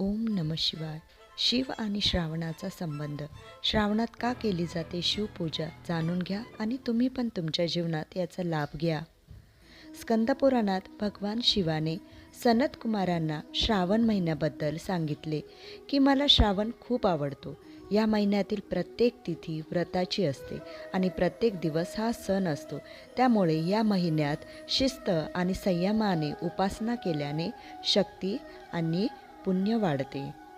ओम नम शिवाय. शिव आणि श्रावणाचा संबंध. श्रावणात का केली जाते शिवपूजा जाणून घ्या आणि तुम्ही पण तुमच्या जीवनात याचा लाभ घ्या. स्कंदपुराणात भगवान शिवाने सनत कुमारांना श्रावण महिन्याबद्दल सांगितले की मला श्रावण खूप आवडतो. या महिन्यातील प्रत्येक तिथी व्रताची असते आणि प्रत्येक दिवस हा सण असतो. त्यामुळे या महिन्यात शिस्त आणि संयमाने उपासना केल्याने शक्ती आणि पुण्य वाढते.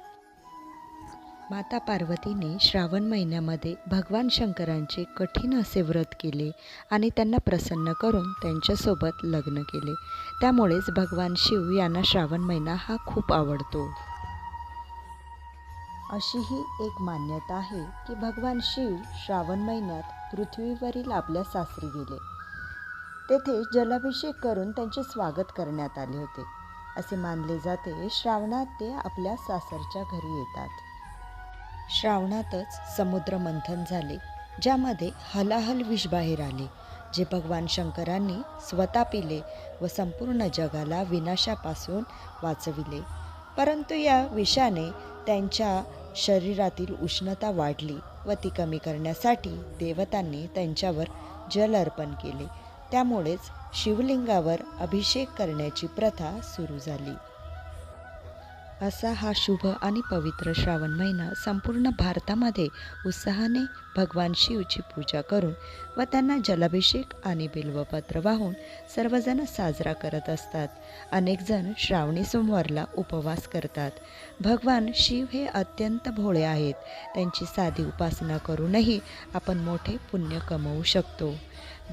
माता पार्वतीने श्रावण महिन्यामध्ये भगवान शंकरांचे कठीण असे व्रत केले आणि त्यांना प्रसन्न करून त्यांच्यासोबत लग्न केले. त्यामुळेच भगवान शिव यांना श्रावण महिना हा खूप आवडतो. अशी ही एक मान्यता आहे की भगवान शिव श्रावण महिन्यात पृथ्वीवरील आपल्या सासरी गेले. तेथे जलाभिषेक करून त्यांचे स्वागत करण्यात आले होते. असे मानले जाते. श्रावणात ते आपल्या सासरच्या घरी येतात. श्रावणातच समुद्र मंथन झाले ज्यामध्ये हलाहल विष बाहेर आले जे भगवान शंकरांनी स्वतः पिले व संपूर्ण जगाला विनाशापासून वाचविले. परंतु या विषाने त्यांच्या शरीरातील उष्णता वाढली व ती कमी करण्यासाठी देवतांनी त्यांच्यावर जल अर्पण केले. त्यामुळेच शिवलिंगावर अभिषेक करण्याची प्रथा सुरू झाली. असा हा शुभ आणि पवित्र श्रावण महिना संपूर्ण भारतामध्ये उत्साहाने भगवान शिवची पूजा करून व त्यांना जलाभिषेक आणि बिल्वपत्र वाहून सर्वजण साजरा करत असतात. अनेकजण श्रावणी सोमवारला उपवास करतात. भगवान शिव हे अत्यंत भोळे आहेत. त्यांची साधी उपासना करूनही आपण मोठे पुण्य कमवू शकतो.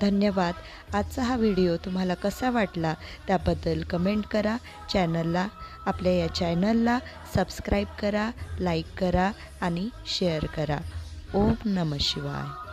धन्यवाद. आजचा हा व्हिडिओ तुम्हाला कसा वाटला त्याबद्दल कमेंट करा चॅनलला आपल्या या चॅनलला सबस्क्राईब करा लाईक करा आणि शेअर करा. ओम नम शिवाय.